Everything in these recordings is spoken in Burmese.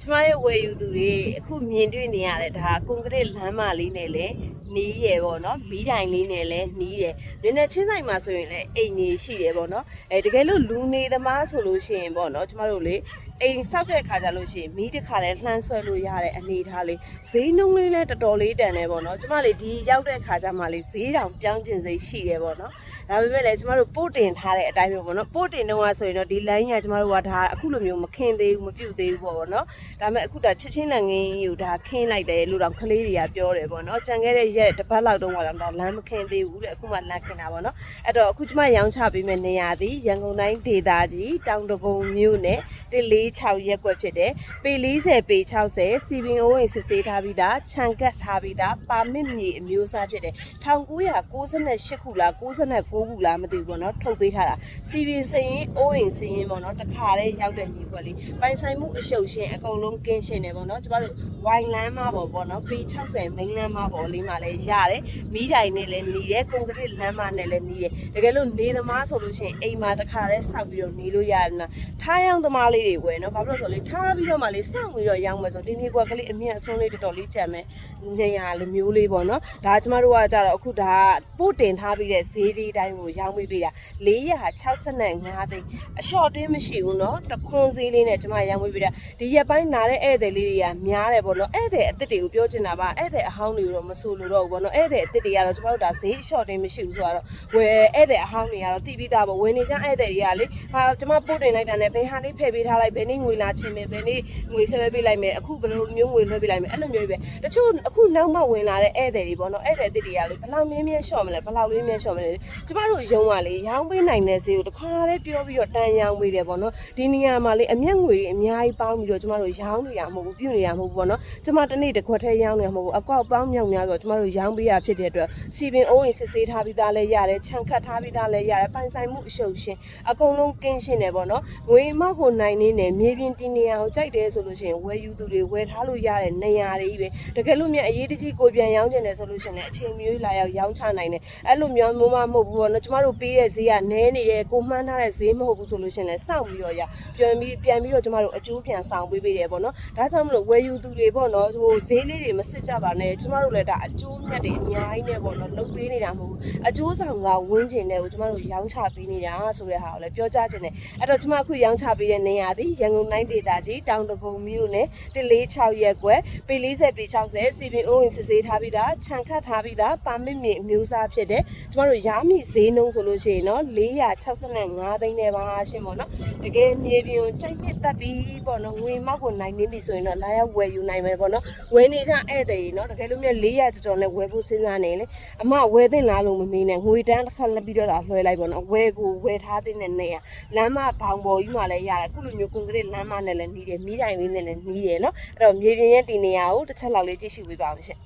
ကျမရဲ့ဝယ်ယူသူတွေအခုမြင်တွေ့နေရတဲ့ဒါကွန်ကရစ်လမ်းမလေးနဲ့လည်းနီးရယ်ပေါ့နော်မီးတိုင်လေးနဲ့လည်းနီးတယ်နည်းနည်းချင်းဆိုင်မှာဆိုရင်လည်းအိမ်ကြီးရှိတယ်ပေါ့နော်အဲတကယ်လို့လူနေသမားဆိုလို့ရှိရင်ပေါ့နော်ကျမတို့လေ အိမ်ဆောက်တဲ့ခါကြလို့ရှိရင်မီးတစ်ခါလဲလှမ်းဆွဲလို့ရတဲ့အနေအထားလေးဈေးနှုန်းလေးလည်းတော်တော်လေးတန်တယ်ပေါ့နော်ကျမလေးဒီရောက်တဲ့ခါကြမှာလေးဈေးတောင်ပြောင်းကျင်စိတ်ရှိတယ်ပေါ့နော်ဒါပေမဲ့လည်းကျမတို့ပို့တင်ထားတဲ့အတိုင်းပဲပေါ့နော်ပို့တင်တော့ဆိုရင်တော့ဒီ line ကကျမတို့ကဒါအခုလိုမျိုးမခင်းသေးဘူးမပြုတ်သေးဘူးပေါ့နော်ဒါပေမဲ့အခုဒါချစ်ချင်းလက်ငင်းယူဒါခင်းလိုက်တယ်လို့တော့ကလေးတွေကပြောတယ်ပေါ့နော်ကြံခဲ့တဲ့ရက်တစ်ပတ်လောက်တုန်းကတော့ဒါလမ်းမခင်းသေးဘူးတဲ့အခုမှလမ်းခင်းတာပေါ့နော်အဲ့တော့အခုကျမရောင်းချပေးမယ့်နေရာသည်ရန်ကုန်တိုင်းဒေသကြီးတောင်တကုံမြို့နယ်146ရက်ကွက်ဖြစ်တယ်ပေ40ပေ60စီပင်အိုးဝင်စစ်ဆေးထားပြီးသားခြံကတ်ထားပြီးသားပါမစ်မြေအမျိုးအစားဖြစ်တယ်1998ခုလား69ခုလားမသိဘူးပေါ့နော်ထုတ်ပေးထားတာစီပင်စရင်အိုးဝင်စရင်ပေါ့နော်တခါတည်းရောက်တဲ့မြေကွက်လေးပိုင်ဆိုင်မှုအရှုပ်ရှင်းအကုန်လုံးကင်းရှင်းတယ်ပေါ့နော်ကျမတို့ဝိုင်လန်းမပေါ့ပေါ့နော်ပေ60မိန်းလန်းမပေါ့လေးမှလည်းရတယ်မီးတိုင်နဲ့လည်းနေတယ်ကွန်ကရစ်လမ်းမနဲ့လည်းနေတယ်တကယ်လို့နေသမားဆိုလို့ရှိရင်အိမ်မှာတခါတည်းစောက်ပြီးတော့နေလို့ရတယ်နော်ထားရောင်းသမားလေးတွေဝယ်နော်ဘာဖြစ်လို့လဲဆိုတော့လေထားပြီးတော့မှလေစောက်ပြီးတော့ရောင်းမယ်ဆိုဒီနေ့ကွက်ကလေးအမြတ်အစွန်းလေးတော်တော်လေးကြံမယ်နေရလိုမျိုးလေးပေါ့နော်ဒါကျမတို့ကကြတော့အခုဒါပို့တင်ထားပြီးတဲ့ဈေးဒီတိုင်းကိုရောင်းပေးပေးတာ465သိန်းအလျှော့တင်းမရှိဘူးနော်တခွန်ဈေးလေးနဲ့ကျမရောင်းပေးပေးတာဒီရက်ပိုင်းနားတဲ့ဧည့်သည်လေးတွေကများတယ်ပေါ့နော်ဧည့်သည်အစ်စ်တွေကိုပြောချင်တာပါဧည့်သည်အဟောင်းတွေကိုတော့မဆိုလို့တော့ဘူးပေါ့နော်ဧည့်သည်အစ်စ်တွေကတော့ကျမတို့ဒါဈေးအလျှော့တင်းမရှိဘူးဆိုတော့ဝယ်ဧည့်သည်အဟောင်းတွေကတော့တိပြီးသားပေါ့ဝင်နေကြဧည့်သည်တွေကလေဟာကျမပို့တင်လိုက်တာနဲ့ဘယ်ဟာလေးဖယ်ပေးထားလိုက်ဘယ်နေ့ငွေလာချင်းမယ်ဘယ်နေ့ငွေထည့်ပေးလိုက်မယ်အခုဘယ်လိုမျိုးငွေလွှဲပေးလိုက်မယ်အဲ့လိုမျိုးတွေပဲတချို့အခုနောက်မှဝင်လာတဲ့ဧည့်သည်တွေပေါ့နော်ဧည့်သည်အစ်စ်တွေကလေဘယ်လောက်မြင်းမြင်းလျှော့မလဲဘယ်လောက်လေးမြင်းလျှော့မလဲကျမတို့ရုံးကလေရောင်းပေးနိုင်တဲ့ဈေးကိုတစ်ခါလေးပြောပြီးတော့တန်ရောင်းပေးတယ်ပေါ့နော်ဒီနေရာမှာလေအမျက်ငွေတွေအများကြီးပေါင်းပြီးတော့ကျမတို့ရောင်းနေတာမဟုတ်ဘူးပြုနေတာမဟုတ်ဘူးပေါ့နော်ကျမတစ်နေ့တစ်ခွက်ထဲရောင်းနေတာမဟုတ်ဘူးအကောက်ပေါင်းမြောက်များဆိုကျမတို့ရောင်းပေးရဖြစ်တဲ့အတွက်စီပင်အိုးရင်စစ်ဆေးထားပြီးသားလဲရတယ်ခြံခတ်ထားပြီးသားလဲရတယ်ပိုင်ဆိုင်မှုအရှုပ်ရှင်းအကုန်လုံးကင်းရှင်းတယ်ပေါ့နော်ငွေမောက်ကိုနိုင်နေနဲ့မြေပြင်တင်နေရအောင်ကြိုက်တယ်ဆိုလို့ရှိရင်ဝယ်ယူသူတွေဝယ်ထားလို့ရတဲ့နေရာတွေပဲတကယ်လို့မြတ်အရေးတကြီးကိုပြန်ရောင်းကျင်တယ်ဆိုလို့ရှိရင်လည်းအချိန်မျိုးလာရောက်ရောင်းချနိုင်တယ်အဲ့လိုမျိုးမျိုးမမဟုတ်ဘူးပေါ့နော်ကျမတို့ပေးတဲ့ဈေးကနည်းနေတယ်ကိုမှန်းထားတဲ့ဈေးမဟုတ်ဘူးဆိုလို့ရှိရင်လည်းစောင့်ပြီးတော့ရပြန်ပြီးပြန်ပြီးတော့ကျမတို့အကျိုးပြန်ဆောင်ပေးပေးတယ်ပေါ့နော်ဒါကြောင့်မလို့ဝယ်ယူသူတွေပေါ့နော်ဟိုဈေးလေးတွေမစစ်ကြပါနဲ့ကျမတို့လည်းဒါအကျိုးမြတ်တွေအများကြီးနဲ့ပေါ့နော်လုပ်ပေးနေတာမဟုတ်ဘူးအကျိုးဆောင်ကဝင်းကျင်တဲ့ကိုကျမတို့ရောင်းချပေးနေတာဆိုတဲ့ဟာကိုလည်းပြောကြခြင်းနဲ့အဲ့တော့ကျမအခုရောင်းချပေးတဲ့နေရာသည်ရန်ကုန်တိုင်းဒေသကြီးတောင်တကုံမြို့နယ်146ရက်ကွယ်ပေ40ပေ60စီပင်အိုးဝင်စစ်ဆေးထားပြီးသားခြံခတ်ထားပြီးသားပါမစ်မြေအမျိုးအစားဖြစ်တဲ့ကျမတို့ရာမိဈေးနှုန်းဆိုလို့ရှိရင်နော်465သိန်းနဲ့ပါရှင်းပေါ့နော်တကယ်မြေပြင်ကိုကြိုက်နှစ်တက်ပြီးပေါ့နော်ငွေမောက်ကိုနိုင်နေပြီဆိုရင်တော့လာရောက်ဝယ်ယူနိုင်မယ်ပေါ့နော်ဝယ်နေကြဧည့်သည်နော်တကယ်လို့မြတ်400ကျော်ကျော်နဲ့ဝယ်ဖို့စဉ်းစားနေလေအမဝယ်သင့်လားလို့မမေးနဲ့ငွေတန်းတစ်ခါလက်ပြီးတော့လာလွှဲလိုက်ပေါ့နော်ဝယ်ကိုဝယ်ထားတဲ့နေရလမ်းမဘောင်ပေါ်ကြီးမှလည်းရတယ်အခုလိုမျိုးကွန်ကရစ်လမ်းမနဲ့လည်းနီးတယ်မီးတိုင်လေးနဲ့လည်းနီးတယ်နော်အဲ့တော့မြေပြင်ရဲ့ဒီနေရာကိုတစ်ချက်လောက်လေးကြည့်ရှုပေးပါဦးရှင်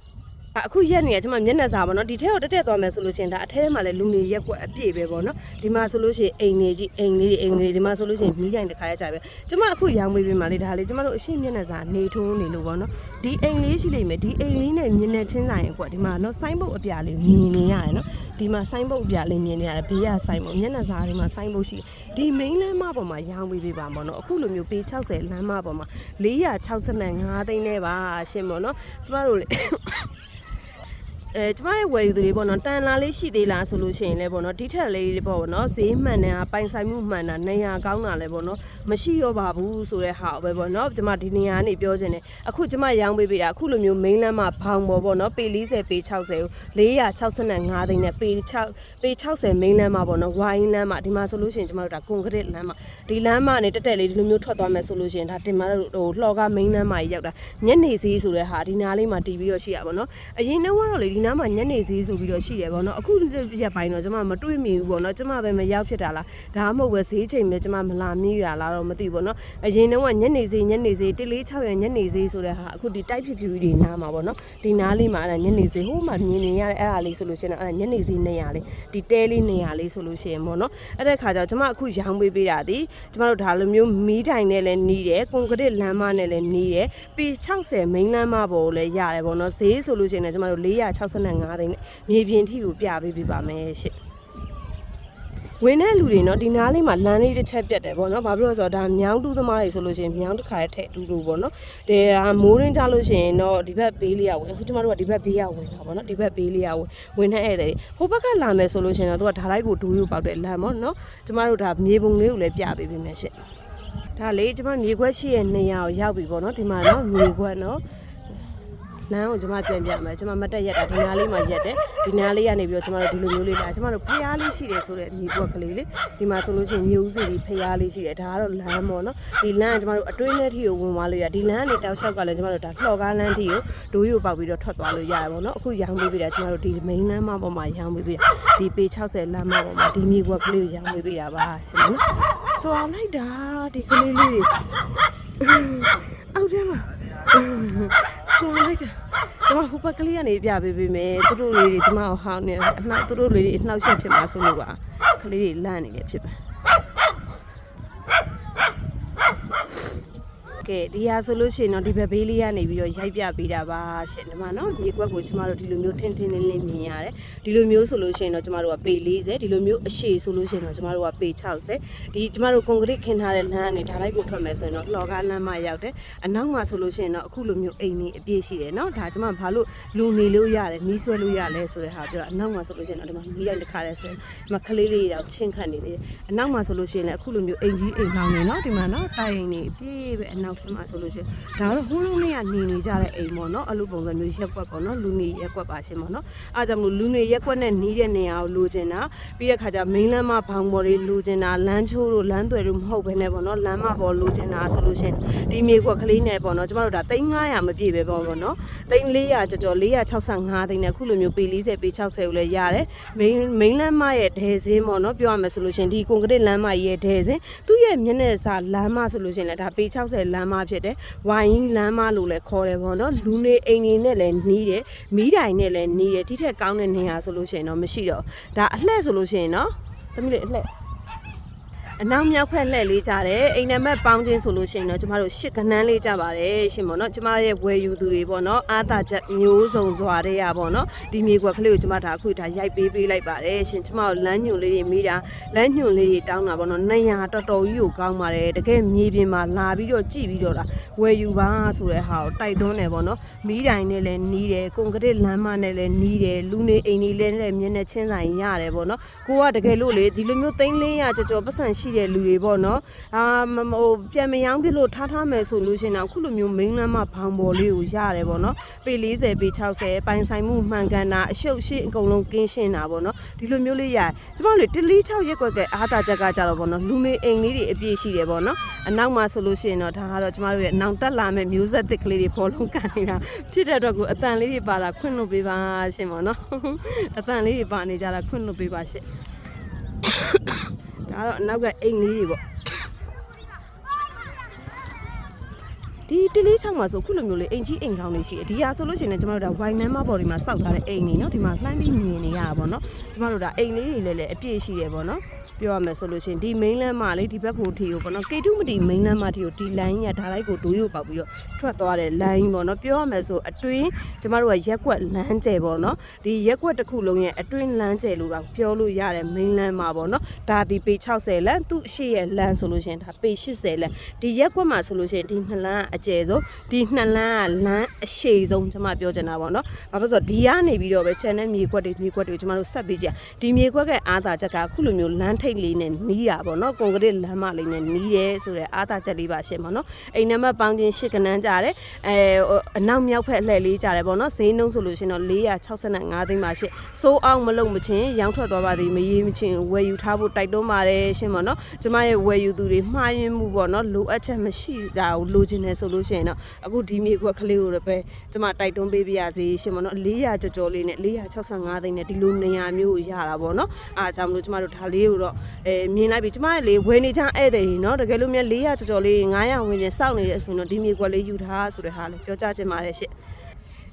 အခုရက်နေရကျမမျက်နှာစာပေါ့နော်ဒီထဲကိုတက်တက်သွားမယ်ဆိုလို့ရှိရင်ဒါအထဲထဲမှာလည်းလူနေရက်ကွက်အပြည့်ပဲပေါ့နော်ဒီမှာဆိုလို့ရှိရင်အိမ်နေကြီးအိမ်လေးတွေအိမ်လေးတွေဒီမှာဆိုလို့ရှိရင်မီးတိုင်တစ်ခါရကြပဲကျမအခုရောင်းပေးပေးမှလေဒါလေကျမတို့အရှင်းမျက်နှာစာနေထိုးနေလို့ပေါ့နော်ဒီအိမ်လေးရှိလိမ့်မယ်ဒီအိမ်လေးနဲ့မျက်နှာချင်းဆိုင်ကွက်ဒီမှာနော်ဆိုင်းဘုတ်အပြာလေးမြင်နေရတယ်နော်ဒီမှာဆိုင်းဘုတ်အပြာလေးမြင်နေရတယ်ဘေးကဆိုင်းဘုတ်မျက်နှာစာဒီမှာဆိုင်းဘုတ်ရှိဒီ main လမ်းမပေါ်မှာရောင်းပေးပေးပါပေါ့နော်အခုလိုမျိုးပေ60လမ်းမပေါ်မှာ465သိန်းနဲ့ပါရှင်းပေါ့နော်ကျမတို့လေ အဲကျမရဲ့ဝယ်ယူသူတွေပေါ့နော်တန်လာလေးရှိသေးလားဆိုလို့ရှိရင်လည်းပေါ့နော်ဒီထက်လေးတွေပေါ့နော်ဈေးမှန်တာပိုင်ဆိုင်မှုမှန်တာနေရာကောင်းတာလည်းပေါ့နော်မရှိတော့ပါဘူးဆိုတဲ့ဟာပဲပေါ့နော်ကျမဒီနေရာကနေပြောချင်တယ်အခုကျမရောင်းပေးပေးတာအခုလိုမျိုး main လမ်းမှာဘောင်ပေါ်ပေါ့နော်ပေ40ပေ60ကို465သိန်းနဲ့ပေ6ပေ60 main လမ်းမှာပေါ့နော်ဝိုင်းလမ်းမှာဒီမှာဆိုလို့ရှိရင်ကျမတို့ဒါကွန်ကရစ်လမ်းမှာဒီလမ်းမှာနေတက်တက်လေးဒီလိုမျိုးထွက်သွားမယ်ဆိုလို့ရှိရင်ဒါတင်မတို့ဟိုလှော်က main လမ်းမှာကြီးရောက်တာညနေဈေးဆိုတဲ့ဟာဒီနားလေးမှာတီးပြီးတော့ရှိရပါတော့နော်အရင်တော့ကတော့လေဒီနားမှာညနေဈေးဆိုပြီးတော့ရှိတယ်ပေါ့နော်အခုရက်ပိုင်းတော့ကျမမတွေ့မိဘူးပေါ့နော်ကျမပဲမရောက်ဖြစ်တာလားဒါမှမဟုတ်ပဲဈေးချိန်ပဲကျမမလာမိရလားတော့မသိဘူးပေါ့နော်အရင်တော့ကညနေဈေးညနေဈေး146ရညနေဈေးဆိုတဲ့ဟာအခုဒီတိုက်ဖြစ်ဖြူတွေနားမှာပေါ့နော်ဒီနားလေးမှာအဲ့ဒါညနေဈေးဟိုမှာမြင်နေရတဲ့အဲ့ဒါလေးဆိုလို့ရှိရင်အဲ့ဒါညနေဈေးနေရလေးဒီတဲလေးနေရလေးဆိုလို့ရှိရင်ပေါ့နော်အဲ့တဲ့ခါကျတော့ကျမအခုရောင်းပေးပေးတာဒီကျမတို့ဒါလိုမျိုးမီးတိုင်နဲ့လည်းနီးတယ်ကွန်ကရစ်လမ်းမနဲ့လည်းနီးတယ်ပေ60 မိန်းလမ်းမပေါ်ကိုလည်းရတယ်ပေါ့နော်ဈေးဆိုလို့ရှိရင်လည်းကျမတို့465သိန်းနဲ့မြေပြင်ထိကိုပြပေးပေးပါမယ်ရှင့်ဝင်တဲ့လူတွေနော်ဒီနားလေးမှာလမ်းလေးတစ်ချက်ပြတ်တယ်ပေါ့နော်ဘာဖြစ်လို့လဲဆိုတော့ဒါမြောင်းတူးသမားတွေဆိုလို့ရှိရင်မြောင်းတစ်ခါတည်းထည့်တူတူပေါ့နော်ဒီဟာမိုးရင်းကြလို့ရှိရင်တော့ဒီဘက်ဘေးလေးရဝင်အခုကျမတို့ကဒီဘက်ဘေးရဝင်တာပေါ့နော်ဒီဘက်ဘေးလေးရဝင်ဝင်တဲ့ဧည့်သည်တွေဟိုဘက်ကလာမယ်ဆိုလို့ရှိရင်တော့သူကဓာတ်လိုက်ကိုဒူးရိုးပေါက်တဲ့လမ်းပေါ့နော်ကျမတို့ဒါမြေပုံလေးကိုလည်းပြပေးပေးမယ်ရှင့်ဒါလေကျမမြေခွက်ရှိရဲ့နေရာကိုရောက်ပြီပေါ့နော်ဒီမှာနော်မြေခွက်နော် လမ်းကိုကျွန်မပြန်ပြမယ်ကျွန်မမတက်ရက်တာဒီနားလေးမှာရက်တယ်ဒီနားလေးကနေပြီးတော့ကျွန်မတို့ဒီလိုမျိုးလေးလာကျွန်မတို့ဖျားလေးရှိတယ်ဆိုတဲ့မြေပွက်ကလေးလေးဒီမှာဆိုလို့ရှိရင်မျိုးစုကြီးဖျားလေးရှိတယ်ဒါကတော့လမ်းပေါ့နော်ဒီလမ်းကကျွန်မတို့အတွင်းထဲထိကိုဝင်သွားလို့ရဒီလမ်းကနေတောက်လျှောက်ကလည်းကျွန်မတို့ဒါလှော်ကားလမ်းထိကိုဒိုးရိုပေါက်ပြီးတော့ထွက်သွားလို့ရတယ်ပေါ့နော်အခုရောင်းပေးပြီးတာကျွန်မတို့ဒီ main လမ်းမပေါ်မှာရောင်းပေးပြီးတာဒီပေ60လမ်းမပေါ်မှာဒီမြေပွက်ကလေးကိုရောင်းပေးပြီးတာပါရှင်နော်ဆွာလိုက်တာဒီကလေးလေးတွေအောက်ထဲမှာ ဆွာလိုက်တာကျွန်မဟိုဘက်ကလေးကနေပြပေးပေးမယ်သူတို့လေးတွေကျွန်မကိုဟောင်းနေအနှောက်သူတို့လေးတွေအနှောက်ရှက်ဖြစ်မှာဆိုလို့ပါကလေးတွေလန့်နေတယ်ဖြစ်ပါ ကဲဒီဟာဆိုလို့ရှိရင်တော့ဒီဘက်ဘေးလေးကနေပြီးတော့ရိုက်ပြပေးတာပါရှင်ဒီမှာနော်မြေကွက်ကိုကျမတို့ဒီလိုမျိုးထင်းထင်းလင်းလင်းမြင်ရတယ်ဒီလိုမျိုးဆိုလို့ရှိရင်တော့ကျမတို့ကပေ40ဒီလိုမျိုးအရှည်ဆိုလို့ရှိရင်တော့ကျမတို့ကပေ60ဒီကျမတို့ကွန်ကရစ်ခင်းထားတဲ့လမ်းကနေဓာတ်လိုက်ကိုထွက်မယ်ဆိုရင်တော့လှော်ကားလမ်းမရောက်တယ်အနောက်မှာဆိုလို့ရှိရင်တော့အခုလိုမျိုးအိမ်ကြီးအပြည့်ရှိတယ်နော်ဒါကျမဘာလို့လူနေလို့ရတယ်မီးဆွဲလို့ရလဲဆိုတဲ့ဟာပြောတာအနောက်မှာဆိုလို့ရှိရင်တော့ဒီမှာမီးတိုင်းတစ်ခါလဲဆိုရင်ဒီမှာကလေးလေးတော့ချင်းခတ်နေတယ်အနောက်မှာဆိုလို့ရှိရင်လည်းအခုလိုမျိုးအိမ်ကြီးအိမ်ကောင်းနေနော်ဒီမှာနော်တိုင်အိမ်နေအပြည့်ပဲအနောက်ထဲမှာဆိုလို့ရှိရင်ဒါတော့ဟိုးလုံးလေးကနေနေကြတဲ့အိမ်ပေါ့နော်အဲ့လိုပုံစံမျိုးရက်ကွက်ပေါ့နော်လူနေရက်ကွက်ပါရှင်ပေါ့နော်အားကြောင့်မလို့လူနေရက်ကွက်နဲ့နီးတဲ့နေရာကိုလိုချင်တာပြီးတဲ့ခါကျမိန်းလမ်းမဘောင်ပေါ်လေးလိုချင်တာလမ်းချိုးတို့လမ်းသွယ်တို့မဟုတ်ဘဲနဲ့ပေါ့နော်လမ်းမပေါ်လိုချင်တာဆိုလို့ရှိရင်ဒီမြေကွက်ကလေးနဲ့ပေါ့နော်ကျမတို့ဒါ3900မပြည့်ပဲပေါ့ပေါ့နော်3400ကျော်ကျော်465သိန်းနဲ့အခုလိုမျိုးပေ40ပေ60ကိုလည်းရတယ်မိန်းမိန်းလမ်းမရဲ့ဒဲစင်းပေါ့နော်ပြောရမယ်ဆိုလို့ရှိရင်ဒီကွန်ကရစ်လမ်းမကြီးရဲ့ဒဲစင်းသူ့ရဲ့မျက်နှာစာလမ်းမဆိုလို့ရှိရင်လည်းဒါပေ60လမ်းမဖြစ်တယ်ဝိုင်းလမ်းမလို့လည်းခေါ်တယ်ပေါ့နော်လူနေအိမ်နေနဲ့လည်းနီးတယ်မီးတိုင်နဲ့လည်းနီးတယ်ဒီထက်ကောင်းတဲ့နေရာဆိုလို့ရှိရင်တော့မရှိတော့ဒါအလှဲ့ဆိုလို့ရှိရင်နော်သမီးလေးအလှဲ့ အနောက်မြောက်ဖက်လှည့်လေးကြတယ်အိမ်နံပါတ်ပေါင်းချင်းဆိုလို့ရှိရင်တော့ကျမတို့ရှစ်ကနန်းလေးကြပါတယ်ရှင်ပေါ့နော်ကျမရဲ့ဝယ်ယူသူတွေပေါ့နော်အာသာချက်မျိုးစုံစွာတဲ့ရပေါ့နော်ဒီမြေကွက်ကလေးကိုကျမဒါအခုဒါရိုက်ပေးပေးလိုက်ပါတယ်ရှင်ကျမတို့လမ်းညွန်လေးတွေမိတာလမ်းညွန်လေးတွေတောင်းတာပေါ့နော်နေရတော်တော်ကြီးကိုကောင်းပါတယ်တကယ်မြေပြင်မှာလာပြီးတော့ကြည့်ပြီးတော့လာဝယ်ယူပါဆိုတဲ့ဟာကိုတိုက်တွန်းတယ်ပေါ့နော်မိတိုင်နဲ့လည်းနီးတယ်ကွန်ကရစ်လမ်းမနဲ့လည်းနီးတယ်လူနေအိမ်တွေလည်းလည်းမျက်နှာချင်းဆိုင်ရတယ်ပေါ့နော်ကိုကတကယ်လို့လေဒီလိုမျိုးသိန်း400ကျော်ကျော်ပတ်စံရှိတဲ့လူတွေပေါ့နော်အာမဟိုပြန်မယောင်းပြလို့ထားထားမယ်ဆိုလို့ရှိရင်တော့အခုလိုမျိုးမိန်းလမ်းမဘောင်ပေါ်လေးကိုရတယ်ပေါ့နော်ပေ40ပေ60ပိုင်ဆိုင်မှုမှန်ကန်တာအရှုပ်ရှိအကုန်လုံးကင်းရှင်းတာပေါ့နော်ဒီလိုမျိုးလေးရတယ်ကျမတို့လေတလီ6ရက်ကွက်ကအားတာချက်ကကြတော့ပေါ့နော်လူနေအိမ်လေးတွေအပြည့်ရှိတယ်ပေါ့နော်အနောက်မှာဆိုလို့ရှိရင်တော့ဒါကတော့ကျမတို့ရဲ့နောင်တက်လာမဲ့မျိုးဆက်သစ်ကလေးတွေပေါ်လုံးကန်နေတာဖြစ်တဲ့အတွက်ကိုအတန်လေးတွေပါလာခွင့်လွှတ်ပေးပါရှင်ပေါ့နော်အတန်လေးတွေပါနေကြတာခွင့်လွှတ်ပေးပါရှင် ဒါကတော့အနောက်ကအိမ်လေးတွေပေါ့ဒီတလေးချောင်းမှာဆိုခုလိုမျိုးလေးအိမ်ကြီးအိမ်ကောင်းလေးရှိတယ်ဒီဟာဆိုလို့ရှိရင်လည်းကျမတို့ဒါဝိုင်နမ်းမဘော်ဒီမှာစောက်ထားတဲ့အိမ်နေเนาะဒီမှာလှမ်းပြီးမြင်နေရတာပေါ့เนาะကျမတို့ဒါအိမ်လေးတွေလည်းလည်းအပြည့်ရှိတယ်ပေါ့เนาะ ပြောရမယ်ဆိုလို့ရှိရင်ဒီ main land မှာလေဒီဘက်ကိုထီကိုပေါ့နော်ကေတုမတီ main land မှာထီကိုဒီ line ရဓာတ်လိုက်ကိုဒိုးရိုပေါက်ပြီးတော့ထွက်သွားတဲ့ line ပေါ့နော်ပြောရမယ်ဆိုအတွင်းကျမတို့ကရက်ကွက်လမ်းကျယ်ပေါ့နော်ဒီရက်ကွက်တစ်ခုလုံးရဲ့အတွင်းလမ်းကျယ်လို့တော့ပြောလို့ရတယ် main land မှာပေါ့နော်ဒါဒီပေ60လမ်းသူ့အရှိရဲ့လမ်းဆိုလို့ရှိရင်ဒါပေ80လမ်းဒီရက်ကွက်မှာဆိုလို့ရှိရင်ဒီနှစ်လမ်းကအကျယ်ဆုံးဒီနှစ်လမ်းကလမ်းအရှည်ဆုံးကျမပြောချင်တာပေါ့နော်ဘာဖြစ်လို့ဆိုတော့ဒီကနေပြီးတော့ပဲ channel မြေကွက်တွေမြေကွက်တွေကိုကျမတို့ဆက်ပြီးကြဒီမြေကွက်ကအားသာချက်ကအခုလိုမျိုးလမ်းထိပ်လေးနဲ့နီးတာပေါ့နော်ကွန်ကရစ်လမ်းမလေးနဲ့နီးတယ်ဆိုတဲ့အားသာချက်လေးပါရှင်းပေါ့နော်အိမ်နံပါတ်ပေါင်းချင်းရှစ်ကနန်းကြတယ်အဲအနောက်မြောက်ဖက်အလှည့်လေးကြတယ်ပေါ့နော်ဈေးနှုန်းဆိုလို့ရှင်းတော့465သိန်းပါရှင်းစိုးအောင်မလုံမချင်းရောင်းထွက်သွားပါသည်မရေးမချင်းဝယ်ယူထားဖို့တိုက်တွန်းပါတယ်ရှင်းပေါ့နော်ကျမရဲ့ဝယ်ယူသူတွေမှားယွင်းမှုပေါ့နော်လိုအပ်ချက်မရှိတာကိုလိုချင်တယ်ဆိုလို့ရှင်းတော့အခုဒီမြေကွက်ကလေးကိုပဲကျမတိုက်တွန်းပေးပြရစီရှင်းပေါ့နော်400ကြော်ကြော်လေးနဲ့465သိန်းနဲ့ဒီလိုနေရာမျိုးကိုရတာပေါ့နော်အားကြောင့်မလို့ကျမတို့ဒါလေးကိုတော့အဲမြင်လိုက်ပြီကျမရဲ့လေဝယ်နေချဧည့်သည်နော်တကယ်လို့မြတ်400ကြော်ကြော်လေး900ဝင်ကျင်စောင့်နေတယ်ဆိုရင်တော့ဒီမြေကွက်လေးယူထားဆိုတဲ့ဟာလေးပြောကြချင်ပါတယ်ရှင့်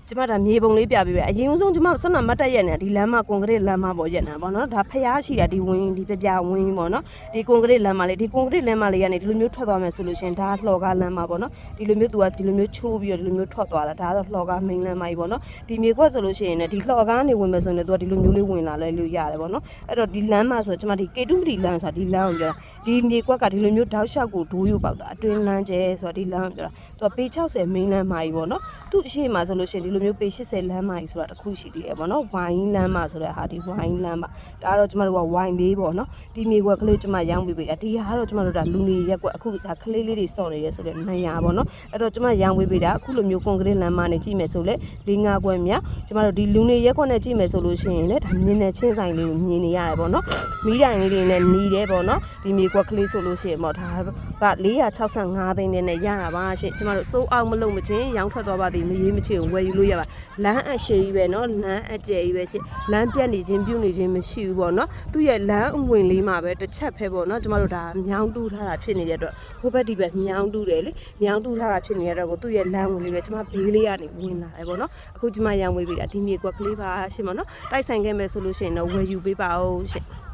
ကျမဒါမြေပုံလေးပြပေးပြအရင်ဆုံးကျမဆက်နမတ်တက်ရက်နေဒီလမ်းမကွန်ကရစ်လမ်းမပေါ်ရက်နေပါတော့ဒါဖျားရှိတာဒီဝင်းဒီပြပြဝင်းပေါ့နော်ဒီကွန်ကရစ်လမ်းမလေးဒီကွန်ကရစ်လမ်းမလေးကနေဒီလိုမျိုးထွက်သွားမယ်ဆိုလို့ရှင်ဒါလှော်ကားလမ်းမပေါ့နော်ဒီလိုမျိုးသူကဒီလိုမျိုးချိုးပြီးတော့ဒီလိုမျိုးထွက်သွားတာဒါကတော့လှော်ကားမိန်လမ်းမကြီးပေါ့နော်ဒီမြေကွက်ဆိုလို့ရှိရင်လည်းဒီလှော်ကားနေဝင်မယ်ဆိုရင်လည်းသူကဒီလိုမျိုးလေးဝင်လာလဲလို့ရတယ်ပေါ့နော်အဲ့တော့ဒီလမ်းမဆိုကျမဒီကေတုမတီလမ်းဆိုတာဒီလမ်းကိုပြောတာဒီမြေကွက်ကဒီလိုမျိုးတောက်လျှောက်ကိုဒိုးယူပေါက်တာအတွင်းလမ်းကျဲဆိုတာဒီလမ်းကိုပြောတာသူကပေ60မိန်လမ်းမကြီးပေါ့နော်သူ့အရှိမဆိုလို့ရှိရင်ဒီလိုမျိုးပေ80လမ်းမကြီးဆိုတာတစ်ခုရှိသေးတယ်ပေါ့နော်ဝိုင်းလမ်းမဆိုတဲ့ဟာဒီဝိုင်းလမ်းမဒါကတော့ကျမတို့ကဝိုင်းလေးပေါ့နော်ဒီမြေကွက်ကလေးကျမရောင်းပေးပေးတာဒီဟာကတော့ကျမတို့ဒါလူနေရက်ကွက်အခုဒါကလေးလေးတွေစောင့်နေရဲဆိုတဲ့နေရာပေါ့နော်အဲ့တော့ကျမရောင်းပေးပေးတာအခုလိုမျိုးကွန်ကရစ်လမ်းမနဲ့ကြည့်မယ်ဆိုလဲ၄၅ကွက်မြောက်ကျမတို့ဒီလူနေရက်ကွက်နဲ့ကြည့်မယ်ဆိုလို့ရှိရင်လည်းဒါမြင်တဲ့ချင်းဆိုင်လေးကိုမြင်နေရတယ်ပေါ့နော်မီးတိုင်လေးတွေနဲ့နီးတယ်ပေါ့နော်ဒီမြေကွက်ကလေးဆိုလို့ရှိရင်ပေါ့ဒါက465သိန်းနဲ့ရတာပါရှင့်ကျမတို့စိုးအောင်မလုံးမချင်းရောင်းထွက်သွားပါသည်မရေးမချင်ဝယ်ယူလို့ရပါလမ်းအရှိကြီးပဲနော်လမ်းအကျယ်ကြီးပဲရှင့်လမ်းပြတ်နေခြင်းပြုတ်နေခြင်းမရှိဘူးပေါ့နော်သူ့ရဲ့လမ်းအဝင်လေးမှာပဲတစ်ချက်ဖဲပေါ့နော်ကျမတို့ဒါမြောင်းတူးထားတာဖြစ်နေတဲ့အတွက်ဟိုဘက်ဒီဘက်မြောင်းတူးတယ်လေမြောင်းတူးထားတာဖြစ်နေတဲ့အတွက်ကိုသူ့ရဲ့လမ်းဝင်လေးပဲကျမဘေးလေးကနေဝင်လာတယ်ပေါ့နော်အခုကျမရောင်းဝေးပေးတာဒီမြေကွက်ကလေးပါရှင့်ပေါ့နော်တိုက်ဆိုင်ခဲ့မယ်ဆိုလို့ရှိရင်တော့ဝယ်ယူပေးပါဦးရှင့်ကျ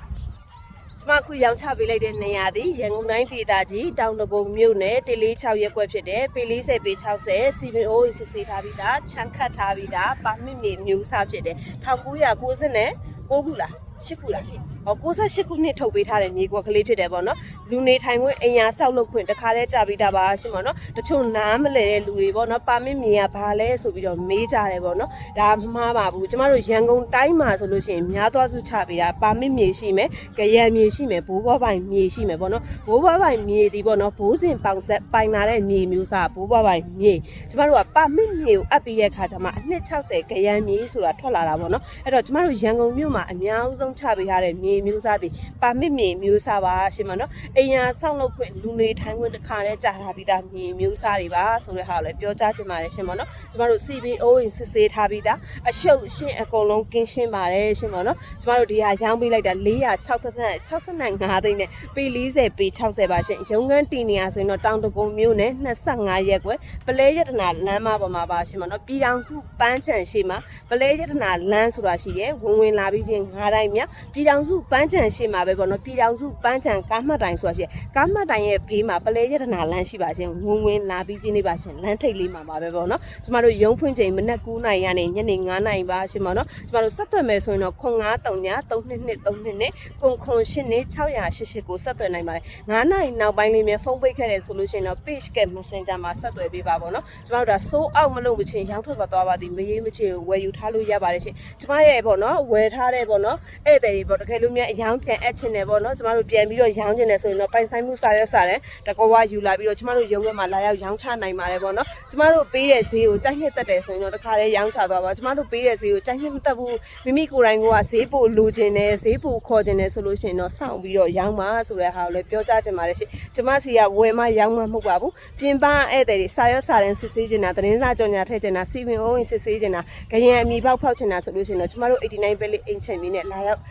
မအခုရောင်းချပေးလိုက်တဲ့နေရာသည်ရန်ကုန်တိုင်းဒေသကြီးတောင်တကုံမြို့နယ်တေလေး6ရက်ကွက်ဖြစ်တယ်ပေ40ပေ60 CBO စစ်ဆေးထားပြီးသားချန်ခတ်ထားပြီးသားပါမစ်မြေမျိုးစားဖြစ်တယ်1990နဲ့6ခုလား8ခုလားဟော 68ခုနှစ်ထုတ်ပေးထားတဲ့မြေကွက်ကလေးဖြစ်တယ်ပေါ့နော်လူနေထိုင်ခွင့်အိမ်ယာဆောက်လုပ်ခွင့်တခါတည်းကြာပြီးတာပါရှင်ပေါ့နော်တချို့နားမလဲတဲ့လူတွေပေါ့နော်ပါမစ်မြေကဘာလဲဆိုပြီးတော့မေးကြတယ်ပေါ့နော်ဒါမမှားပါဘူးကျမတို့ရန်ကုန်တိုင်းမှာဆိုလို့ရှိရင်များသွားစုချပေးတာပါမစ်မြေရှိမယ်ကြရံမြေရှိမယ်ဘိုးဘွားပိုင်မြေရှိမယ်ပေါ့နော်ဘိုးဘွားပိုင်မြေဒီပေါ့နော်ဘိုးစင်ပေါင်ဆက်ပိုင်လာတဲ့မြေမျိုးစားဘိုးဘွားပိုင်မြေကျမတို့ကပါမစ်မြေကိုအပ်ပြီးတဲ့ခါကျမှအနှစ်60ကြရံမြေဆိုတာထွက်လာတာပေါ့နော်အဲ့တော့ကျမတို့ရန်ကုန်မြို့မှာအများဆုံးချပေးထားတဲ့မြေမျိုးစားသည်ပါမစ်မြေမျိုးစားပါရှင်မနော်အိမ်ယာဆောက်လုပ်ခွင့်လူနေထိုင်ခွင့်တစ်ခါတည်းကြာထားပြီးသားမြေမျိုးစားတွေပါဆိုတဲ့ဟာကိုလည်းပြောကြားချင်ပါတယ်ရှင်မနော်ကျမတို့ CBO ဝင်စစ်ဆေးထားပြီးသားအရှုပ်ရှင်းအကုန်လုံးကင်းရှင်းပါတယ်ရှင်မနော်ကျမတို့ဒီဟာရောင်းပေးလိုက်တာ465သိန်းနဲ့ပေ40ပေ60ပါရှင်ရုံးခန်းတီနေရဆိုရင်တော့တောင်တကုံမြို့နယ်25ရက်ကွယ်ပလဲရတနာလမ်းမပေါ်မှာပါရှင်မနော်ပြည်တော်စုပန်းချံရှိမှာပလဲရတနာလမ်းဆိုတာရှိတယ်ဝင်ဝင်လာပြီးချင်း၅တိုင်းမြောက်ပြည်တော်စုပန်းချံရှိမှာပဲပေါ့နော်ပြည်တော်စုပန်းချံကားမှတ်တိုင်ဆိုတာရှိတယ်ကားမှတ်တိုင်ရဲ့ဘေးမှာပလဲရတနာလမ်းရှိပါရှင်ဝင်ဝင်လာပြီးချင်းနေပါရှင်လမ်းထိပ်လေးမှာပါပဲပေါ့နော်ကျမတို့ရုံးဖွင့်ချိန်မနက်9:00နာရီကနေညနေ9:00နာရီပါရှင်ပေါ့နော်ကျမတို့ဆက်သွယ်မယ်ဆိုရင်တော့0939 322နဲ့0988နဲ့688ကိုဆက်သွယ်နိုင်ပါတယ်9:00နာရီနောက်ပိုင်းလေးမြန်ဖုန်းပိတ်ခဲ့တယ်ဆိုလို့ရှိရင်တော့ page က messenger မှာဆက်သွယ်ပေးပါပေါ့နော်ကျမတို့ဒါစိုးအောက်မလို့မချင်းရောင်းထွက်ပါသွားပါသည်မရေးမချင်းဝယ်ယူထားလို့ရပါတယ်ရှင်ကျမရဲ့ပေါ့နော်ဝယ်ထားတဲ့ပေါ့နော်ဧည့်သည်တွေပေါ့တကယ်လို့များအယောင်ပြန်အပ်ချင်တယ်ပေါ့နော်ကျမတို့ပြန်ပြီးတော့ရောင်းချင်တယ်ဆိုရင်တော့ပိုင်ဆိုင်မှုစာရွက်စာတယ်တကောဝါယူလာပြီးတော့ကျမတို့ရုံးထဲမှာလာရောက်ရောင်းချနိုင်ပါတယ်ပေါ့နော်ကျမတို့ပေးတဲ့ဈေးကိုကြိုက်နှစ်သက်တယ်ဆိုရင်တော့တခါတည်းရောင်းချသွားပါကျမတို့ပေးတဲ့ဈေးကိုကြိုက်နှစ်မသက်ဘူးမိမိကိုယ်တိုင်ကဈေးပို့လိုချင်တယ်ဈေးပို့ခေါ်ချင်တယ်ဆိုလို့ရှိရင်တော့စောင့်ပြီးတော့ရောင်းပါဆိုတဲ့ဟာကိုလည်းပြောကြားချင်ပါတယ်ရှင်ကျမစီကဝယ်မရောင်းမမဟုတ်ပါဘူးပြင်ပဧည့်သည်တွေစာရွက်စာတမ်းစစ်ဆေးချင်တာသတင်းစာကြော်ညာထည့်ချင်တာစီပင်အိုးဝင်စစ်ဆေးချင်တာခရင်အမိပေါက်ဖောက်ချင်တာဆိုလို့ရှိရင်တော့ကျမတို့89ပဲလေးအိမ်ချင်မီနဲ့လာရောက်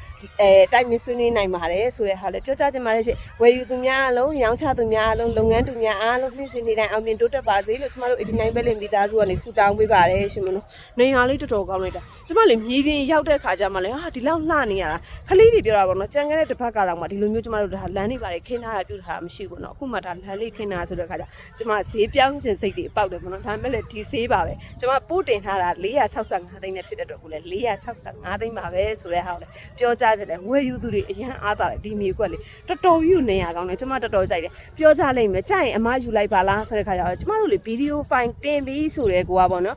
အဲတိုက်မြဆွေးနွေးနိုင်ပါတယ်ဆိုတဲ့ဟာလည်းပြောကြားချင်ပါတယ်ရှင်ဝယ်ယူသူများအလုံးရောင်းချသူများအလုံးလုပ်ငန်းသူများအားလုံးနှိမ့်စင်နေတိုင်းအောင်မြင်တိုးတက်ပါစေလို့ကျမတို့89ပဲလေးမိသားစုကနေဆုတောင်းပေးပါတယ်ရှင်မလို့နေရာလေးတော်တော်ကောင်းလိုက်တာကျမလေးမြေပြင်ရောက်တဲ့ခါကျမှလည်းဟာဒီလောက်လှနေရတာခလေးတွေပြောတာပေါ့နော်ကြံခဲ့တဲ့တစ်ဖက်ကတော့မှဒီလိုမျိုးကျမတို့ဒါလမ်းတွေပါတယ်ခင်းထားတာပြုထားတာမရှိဘူးနော်အခုမှဒါလမ်းလေးခင်းထားဆိုတဲ့ခါကျကျမဈေးပြောင်းခြင်းစိတ်တွေပေါက်တယ်ပေါ့နော်ဒါပေမဲ့လည်းဒီဈေးပါပဲကျမပို့တင်ထားတာ465သိန်းနဲ့ဖြစ်တဲ့အတွက်ကိုလည်း465သိန်းပါပဲဆိုတဲ့ဟာကိုလည်းပြောကြားကြတယ်ဝယ်ယူသူတွေအရန်အားတာတယ်ဒီမြေကွက်လေးတော်တော်ယူနေရကောင်းတယ်ကျမတော်တော်ကြိုက်တယ်ပြောကြလိမ့်မယ်ကြိုက်ရင်အမယူလိုက်ပါလားဆိုတဲ့ခါကျတော့ကျမတို့လေဗီဒီယိုဖိုင်တင်ပြီးဆိုတဲ့ကိုကပေါ့နော်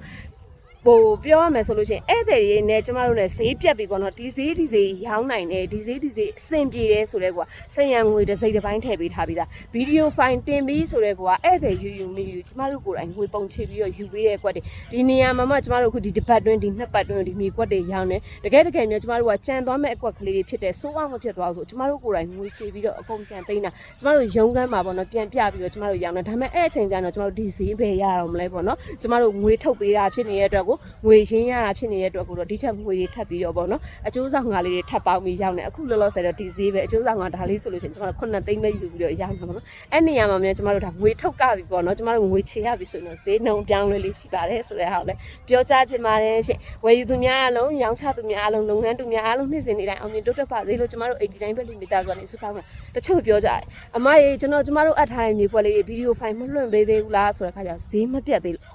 ဟိုပြောရမယ်ဆိုလို့ရှိရင်ဧည့်သည်တွေနဲ့ကျမတို့နဲ့ဈေးပြတ်ပြီပေါ့နော်ဒီဈေးဒီဈေးရောင်းနိုင်တယ်ဒီဈေးဒီဈေးအဆင်ပြေတယ်ဆိုတဲ့ကွာဆင်ရံငွေတစ်စိတ်တစ်ပိုင်းထည့်ပေးထားပြီးသားဗီဒီယိုဖိုင်တင်ပြီးဆိုတဲ့ကွာဧည့်သည်ယူယူမယူကျမတို့ကိုယ်တိုင်ငွေပုံချပြီးတော့ယူပေးတဲ့ကွက်တွေဒီနေရာမှာမှကျမတို့အခုဒီတစ်ပတ်တွင်းဒီနှစ်ပတ်တွင်းဒီမြေကွက်တွေရောင်းတယ်တကယ်တကယ်မျိုးကျမတို့ကကြံသွားမဲ့အကွက်ကလေးတွေဖြစ်တဲ့စိုးအောင်မဖြစ်သွားဘူးဆိုကျမတို့ကိုယ်တိုင်ငွေချပြီးတော့အကုန်ပြန်သိမ်းတာကျမတို့ရုံးခန်းမှာပေါ့နော်ပြန်ပြပြီးတော့ကျမတို့ရောင်းတယ်ဒါပေမဲ့အဲ့အချိန်ကျတော့ကျမတို့ဒီဈေးပဲရအောင်မလဲပေါ့နော်ကျမတို့ငွေထုတ်ပေးတာဖြစ်နေတဲ့အတွက်ကိုကိုငွေရင်းရတာဖြစ်နေတဲ့အတွက်ကိုတော့ဒီထက်ငွေတွေထပ်ပြီးတော့ပေါ့နော်အကျိုးဆောင်ငါလေးတွေထပ်ပေါင်းပြီးရောက်နေအခုလောလောဆယ်တော့ဒီဈေးပဲအကျိုးဆောင်ငါဒါလေးဆိုလို့ရှိရင်ကျမတို့9သိန်းပဲယူပြီးတော့ရောက်နေပါတော့အဲ့နေရာမှာမြန်ကျမတို့ဒါငွေထုတ်ကပြီပေါ့နော်ကျမတို့ငွေချေရပြီဆိုရင်တော့ဈေးနှုန်းပြောင်းလဲလေးရှိပါတယ်ဆိုတဲ့ဟာကိုလည်းပြောကြားချင်ပါတယ်ရှင်ဝယ်ယူသူများအလုံးရောင်းချသူများအလုံးလုပ်ငန်းသူများအလုံးနေ့စဉ်နေ့တိုင်းအောင်မြင်တိုးတက်ပါစေလို့ကျမတို့89ပဲလိမီတာဆိုနေစုတောင်းတာတချို့ပြောကြတယ်အမရေကျွန်တော်ကျမတို့အပ်ထားတဲ့မြေကွက်လေးဗီဒီယိုဖိုင်မလွှင့်ပေးသေးဘူးလားဆိုတဲ့ခါကျဈေးမပြတ်သေးလို့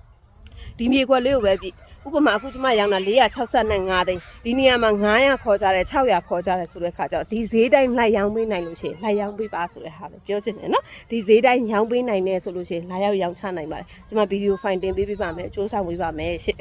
ဒီမြေကွက်လေးကိုပဲပြီ ဥပမာအခုကျမရောင်းတာ465သိန်းဒီနေရာမှာ900ခေါ်ကြတယ်600ခေါ်ကြတယ်ဆိုတဲ့ခါကျတော့ဒီဈေးတိုင်းလိုက်ရောင်းပေးနိုင်လို့ရှိရင်လိုက်ရောင်းပေးပါဆိုတဲ့ဟာလည်းပြောချင်တယ်နော်ဒီဈေးတိုင်းရောင်းပေးနိုင်နေဆိုလို့ရှိရင်လာရောက်ရောင်းချနိုင်ပါတယ်ကျမဗီဒီယိုဖိုင်တင်ပေးပေးပါမယ်စူးစမ်းပေးပါမယ်ရှင့်